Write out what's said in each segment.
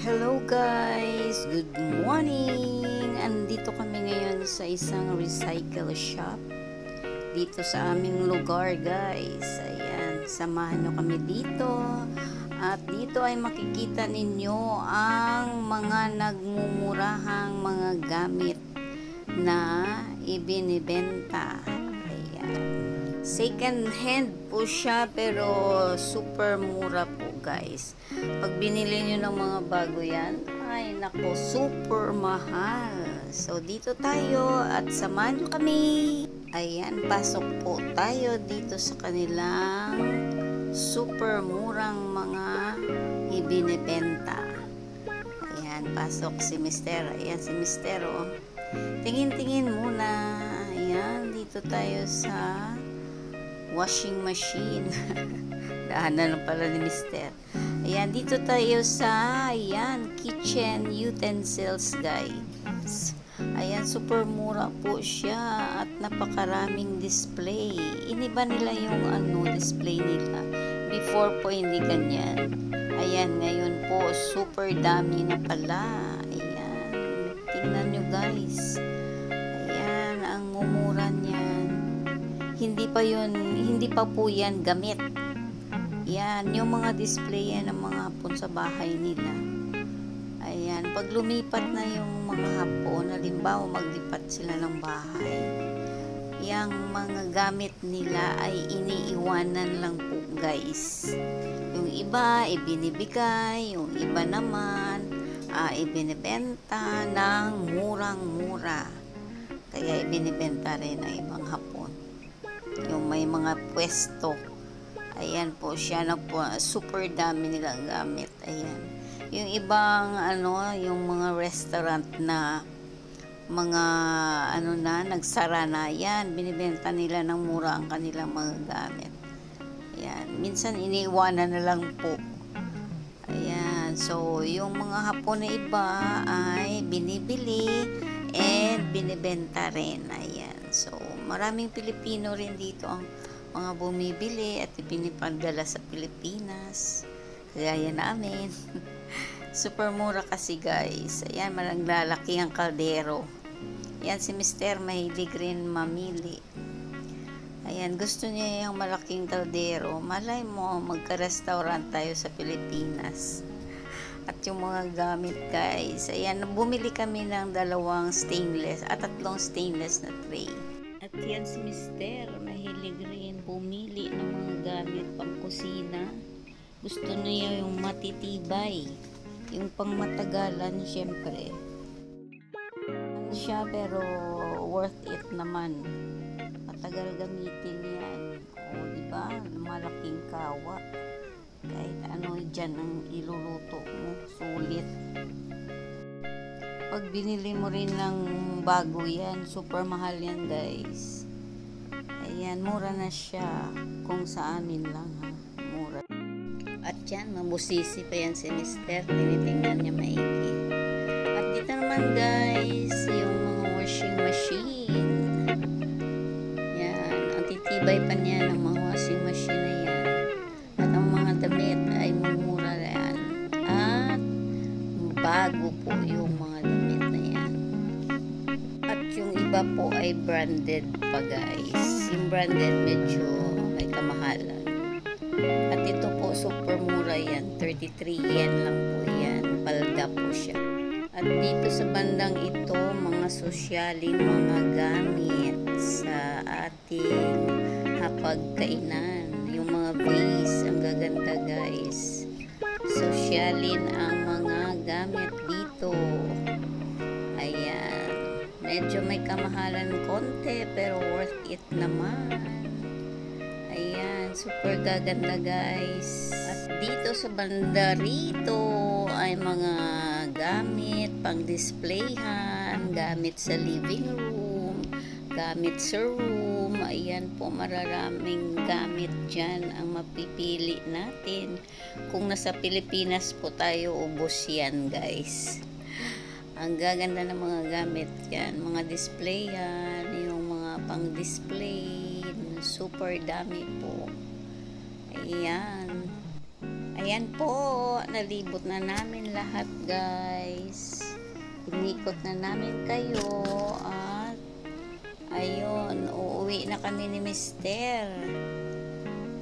Hello guys! Good morning! Andito kami ngayon sa isang recycle shop dito sa aming lugar guys. Ayan, samahan nyo kami dito. At dito ay makikita ninyo ang mga nagmumurahang mga gamit na ibinibenta. Ayan. Second hand po siya pero super mura po guys. Pag binili nyo ng mga bago yan, ay nako super mahal. So dito tayo at samahan nyo kami. Ayan, pasok po tayo dito sa kanilang super murang mga ibinibenta. Ayan, pasok si Mister. Ayan si Mister oh. Tingin-tingin muna. Ayan, dito tayo sa washing machine. Daanan lang pala ni Mister. Ayan, dito tayo sa, ayan, kitchen utensils, guys. Ayan, super mura po siya at napakaraming display. Iniba nila yung ano, display nila. Before po hindi ganyan. Ayan, ngayon po, super dami na pala. Ayan, tingnan nyo guys. Ayan, ang mumura niyan hindi pa yun, hindi pa po yan gamit. Yan, yung mga display yan ng mga hapon sa bahay nila. Ayan, pag lumipat na yung mga hapon, halimbawa maglipat sila ng bahay, yung mga gamit nila ay iniiwanan lang po guys. Yung iba, ibinibigay, yung iba naman, ah, ibinibenta ng murang-mura. Kaya ibinibenta rin ng ibang hapon yung may mga pwesto. Ayan po siya na po, super dami nilang gamit. Ayan. Yung ibang ano, yung mga restaurant na mga ano na, nagsara na yan, binibenta nila ng mura ang kanilang mga gamit. Ayan. Minsan iniiwanan na lang po. Ayan. So, yung mga hapon na iba ay binibili and binibenta rin. Ayan. So, maraming Pilipino rin dito ang mga bumibili at ipinipadala sa Pilipinas. Kagaya namin. Super mura kasi guys. Ayan, malang lalaki ang kaldero. Ayan, si Mister mahilig rin mamili. Ayan, gusto niya yung malaking kaldero. Malay mo, magka-restaurant tayo sa Pilipinas. At yung mga gamit guys. Ayan, bumili kami ng dalawang stainless at tatlong stainless na tray. At yan si Mister, mahilig rin bumili ng mga gamit pang kusina. Gusto niya yung matitibay. Yung pang matagalan, syempre. Ano siya, pero worth it naman. Matagal gamitin yan. O, di ba? Malaking kawa. Kahit ano dyan ang iluluto mo, sulit. Pag binili mo rin ng bago yan, super mahal yan guys. Ayan, mura na siya. Kung sa amin lang ha, mura. At yan, mabusisi pa yan si Mister. Tinitingnan niya maigi. At dito naman guys, iba po ay branded pa guys. Yung branded medyo may kamahalan. At ito po super mura yan. 33 yen lang po yan. Palda po siya. At dito sa bandang ito, mga sosyaling mga gamit sa ating hapagkainan. Yung mga vase, ang gaganda guys. Sosyalin ang mga gamit dito. Medyo may kamahalan konti pero worth it naman. Ayan. Super gaganda guys. At dito sa banda rito ay mga gamit pang displayhan, gamit sa living room, gamit sa room. Ayan po, mararaming gamit dyan ang mapipili natin. Kung nasa Pilipinas po tayo, ubos yan guys. Ang gaganda ng mga gamit yan. Mga display yan. Yung mga pang display. Super dami po. Ayan. Ayan po, nalibot na namin lahat guys. Inikot na namin kayo at ayun, uuwi na kami ni Mister.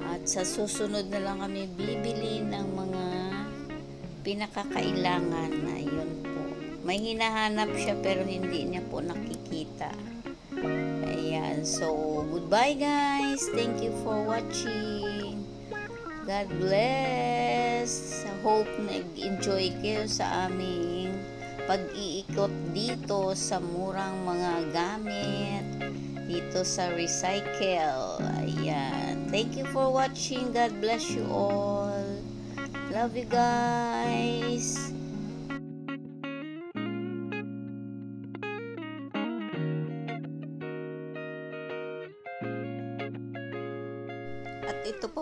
At sa susunod na lang kami bibili ng mga pinakakailangan. Ayun po. May hinahanap siya pero hindi niya po nakikita. Ayan. So, goodbye guys. Thank you for watching. God bless. Hope nag-enjoy kayo sa aming pag-iikot dito sa murang mga gamit dito sa recycle. Ayan. Thank you for watching. God bless you all. Love you guys. At ito po